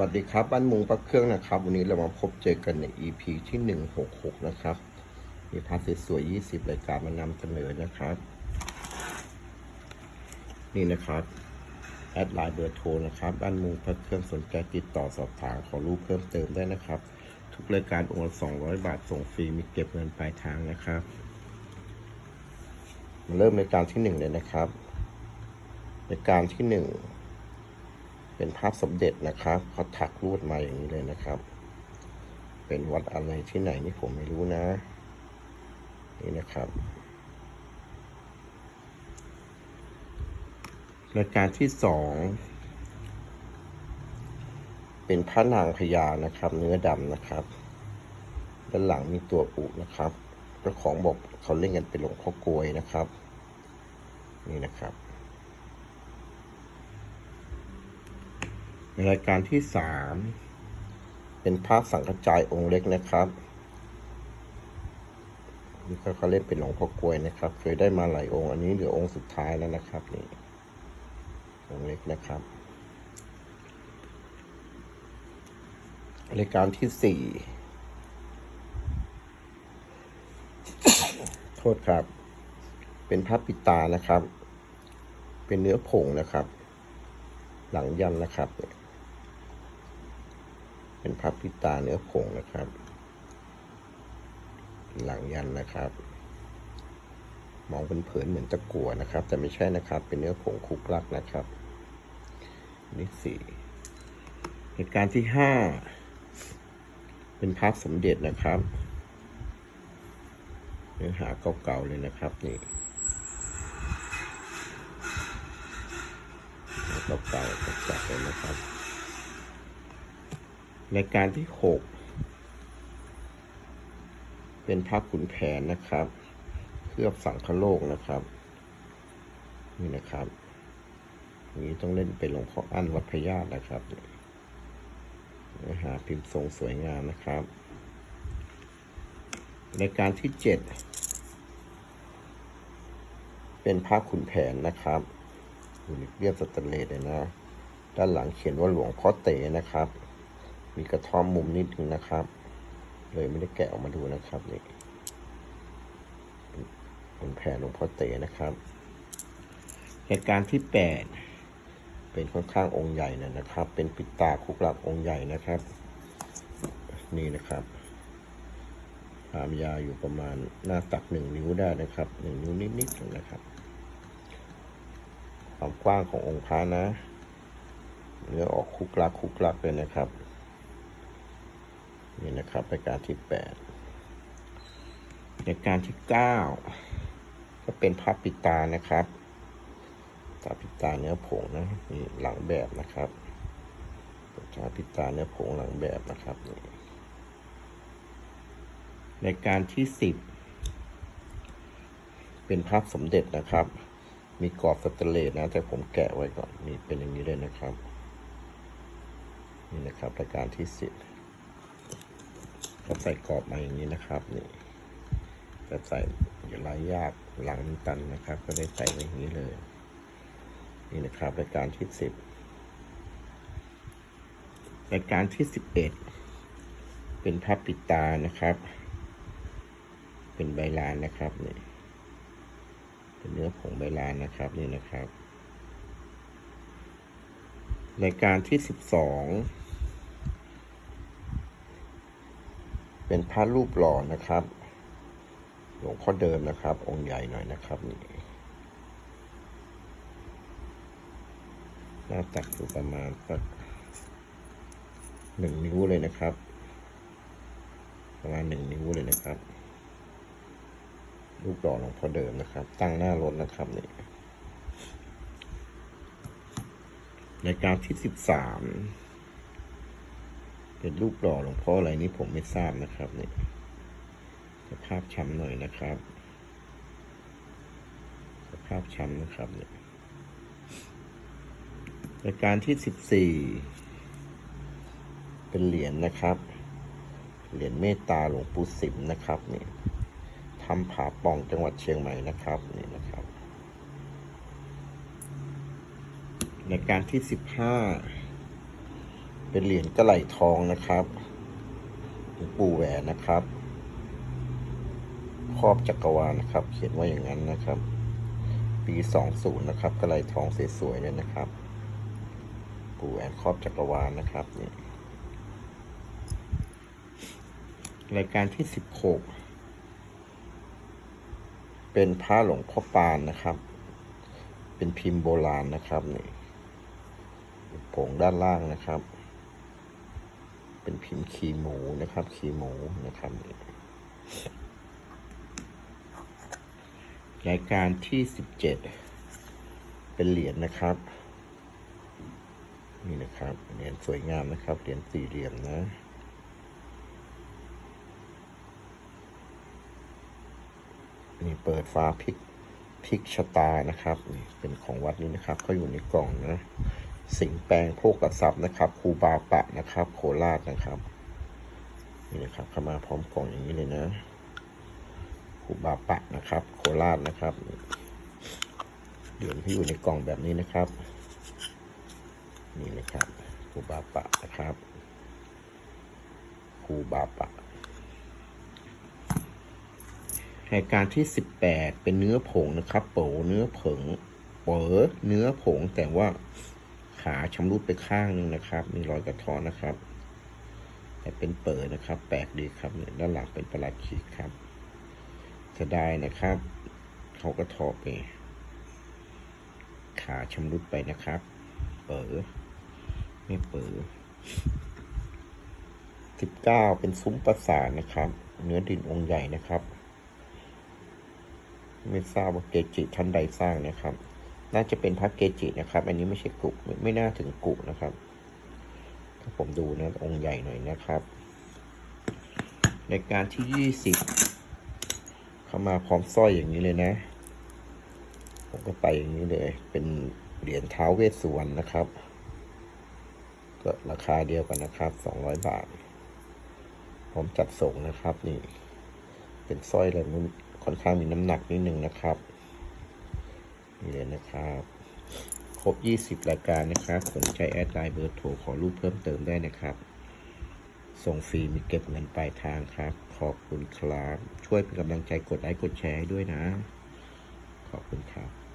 สวัสดีครับบ้านมุงพระเครื่องนะครับ วันนี้เรามาพบเจอกันใน EP ที่ 166 นะครับ มีพาร์ทสวยๆ20 รายการมานำเสนอนะครับ นี่นะครับ แอดไลน์เบอร์โทรนะครับบ้านมุงพระเครื่องสนใจติดต่อสอบถามขอรู้เพิ่มเติมได้นะครับ ทุกรายการโองค์ละ200 บาทส่งฟรีมีเก็บเงินปลายทางนะครับมาเริ่มรายการที่หนึ่งเลยนะครับรายการที่หนึ่ง เป็นภาพสมเด็จนะครับเขาถักลวดมาอย่างนี้เลยนะครับ เป็นวัดอะไรที่ไหนนี่ผมไม่รู้นะ นี่นะครับรายการที่สองเป็นพระนางพญานะครับ เนื้อดำนะครับ ด้านหลังมีตัวอุนะครับเจ้าของบอกเขาเล่นกันเป็นหลวงพ่อกลวยนะครับ นี่นะครับ รายการที่สามเป็นภาพสังกจายองค์เล็กนะครับนี่เขาเล่นเป็นหลวงพ่อกลวยนะครับ เคยได้มาหลายองค์ อันนี้เหลือองค์สุดท้ายแล้วนะครับนี่องค์เล็กนะครับรายการที่สี่โทษครับ เป็นพระปิตานะครับ เป็นเนื้อผงนะครับ หลังยันนะครับเเป็นพับพิตาเนื้อผงนะครับ หลังยันนะครับ มองเป็นเผินเหมือนตะกั่วนะครับ แต่ไม่ใช่นะครับ เป็นเนื้อผงคุกลักนะครับนี่สี่เหตุการณ์ที่ห้าเป็นภาพสมเด็จนะครับ เนื้อหาเก่าๆเลยนะครับนี่เก่าๆจัดๆเลยนะครับ รายการที่หกเป็นพระขุนแผนนะครับ เคลือบสังคโลกนะครับ นี่นะครับอย่างนี้ต้องเล่นเป็นหลวงพ่ออั้นวัดพญาตนะครับเนื้อหาพิมพ์ทรงสวยงามนะครับ รายการที่เจ็ดเป็นพระขุนแผนนะครับอยู่ในเรียบสแตนเลสเลยนะ ด้านหลังเขียนว่าหลวงพ่อเต๋นะครับ มีกระท่อมมุมนิดนึงนะครับ เลยไม่ได้แกะออกมาดูนะครับนี่เป็นแผ่นหลวงพ่อเต๋นะครับ เหตุการณ์ที่แปดเป็นค่อนข้างองค์ใหญ่นะนะครับ เป็นปิดตาคุกหลักองค์ใหญ่นะครับ นี่นะครับความยาวอยู่ประมาณหน้าตักหนึ่งนิ้วได้นะครับหนึ่งนิ้วนิดๆนะครับ ความกว้างขององค์พระนะเนื้อออกคุกลักคุกลักเลยนะครับ นี่นะครับรายการที่แปดรายการที่เก้าก็เป็นพับปิตานะครับตาปิตาเนื้อผงนะนี่หลังแบบนะครับตาปิตาเนื้อผงหลังแบบนะครับในการที่สิบเป็นภาพสมเด็จนะครับ มีกรอบสแตเลสนะ แต่ผมแกะไว้ก่อนนี่เป็นอย่างนี้เลยนะครับ นี่นะครับรายการที่สิบ ก็ใส่กรอบมาอย่างนี้นะครับนี่จะใส่อย่าลายยากหลังตันนะครับ ก็ได้ใส่ไว้อย่างนี้เลย นี่นะครับรายการที่สิบรายการที่สิบเอ็ดเป็นภาพปิดตานะครับ เป็นใบลานนะครับนี่เป็นเนื้อผงใบลานนะครับนี่นะครับ รายการที่สิบสอง เป็นพระรูปหล่อนะครับ หลวงพ่อเดิมนะครับ องค์ใหญ่หน่อยนะครับนี่หน้าตักอยู่ประมาณสักหนึ่งนิ้วเลยนะครับ ประมาณหนึ่งนิ้วเลยนะครับ รูปหล่อหลวงพ่อเดิมนะครับ ตั้งหน้ารถนะครับนี่รายการที่สิบสาม เป็นรูปหล่อหลวงพ่ออะไรนี่ผมไม่ทราบนะครับเนี่ยสภาพช้ำหน่อยนะครับ สภาพช้ำนะครับเนี่ยรายการที่สิบสี่เป็นเหรียญนะครับ เหรียญเมตตาหลวงปู่สิมนะครับเนี่ยทำผาป่องจังหวัดเชียงใหม่นะครับนี่นะครับรายการที่สิบห้า เป็นเหรียญกระไหลทองนะครับหลวงปู่แหวนนะครับ ครอบจักรวาลนะครับ เขียนว่าอย่างนั้นนะครับ ปีสองศูนย์นะครับ กระไหลทองสวยๆเลยนะครับ ปู่แหวนครอบจักรวาลนะครับนี่รายการที่สิบหกเป็นพระหลวงพ่อปานนะครับ เป็นพิมพ์โบราณนะครับนี่ผงด้านล่างนะครับ เป็นพิมพ์ขีหมูนะครับ ขีหมูนะครับรายการที่สิบเจ็ดเป็นเหรียญนะครับ นี่นะครับเหรียญสวยงามนะครับเหรียญสี่เหลี่ยมนะนี่เปิดฟ้าพิกพิกชะตานะครับนี่เป็นของวัดนี้นะครับเขาอยู่ในกล่องนะ สิงแปลงโภกทรัพย์นะครับครูบาปะนะครับ โคราชนะครับนี่นะครับเข้ามาพร้อมกล่องอย่างนี้เลยนะครูบาปะนะครับ โคราชนะครับเหรียญที่อยู่ในกล่องแบบนี้นะครับ นี่นะครับครูบาปะนะครับครูบาปะรายการที่ 18 เป็นเนื้อผงนะครับ โปเนื้อผงเปอเนื้อผงแต่ว่า ขาชำรุดไปข้างหนึงนะครับ มีรอยกระท้อนนะครับ แต่เป็นเป๋อนะครับ แปลกดีครับเนี่ยด้านหลังเป็นประหลัดขีดครับเสียดายนะครับ เขาก็ทอไป ขาชำรุดไปนะครับ เป๋อไม่เป๋อ19เป็นซุ้มประสานนะครับ เนื้อดินองค์ใหญ่นะครับ ไม่ทราบว่าเกจิท่านใดสร้างนะครับ น่าจะเป็นพระเกจินะครับ อันนี้ไม่ใช่กุไมไม่น่าถึงกุนะครับ ถ้าผมดูนะองค์ใหญ่หน่อยนะครับ ในการที่ยี่สิบเข้ามาพร้อมสร้อยอย่างนี้เลยนะ ผมก็ไปอย่างนี้เลย เป็นเหรียญเท้าเวสสุวรรณนะครับ ก็ราคาเดียวกันนะครับสองร้อยบาท ผมจัดส่งนะครับนี่ เป็นสร้อยอะไรมันค่อนข้างมีน้ำหนักนิดนึงนะครับ นี่เลยนะครับ ครบ 20 รายการนะครับสนใจแอดไลน์เบอร์โทรขอรูปเพิ่มเติมได้นะครับ ส่งฟรีมีเก็บเงินปลายทางครับ ขอบคุณครับ ช่วยเป็นกำลังใจกดไลค์กดแชร์ให้ด้วยนะ ขอบคุณครับ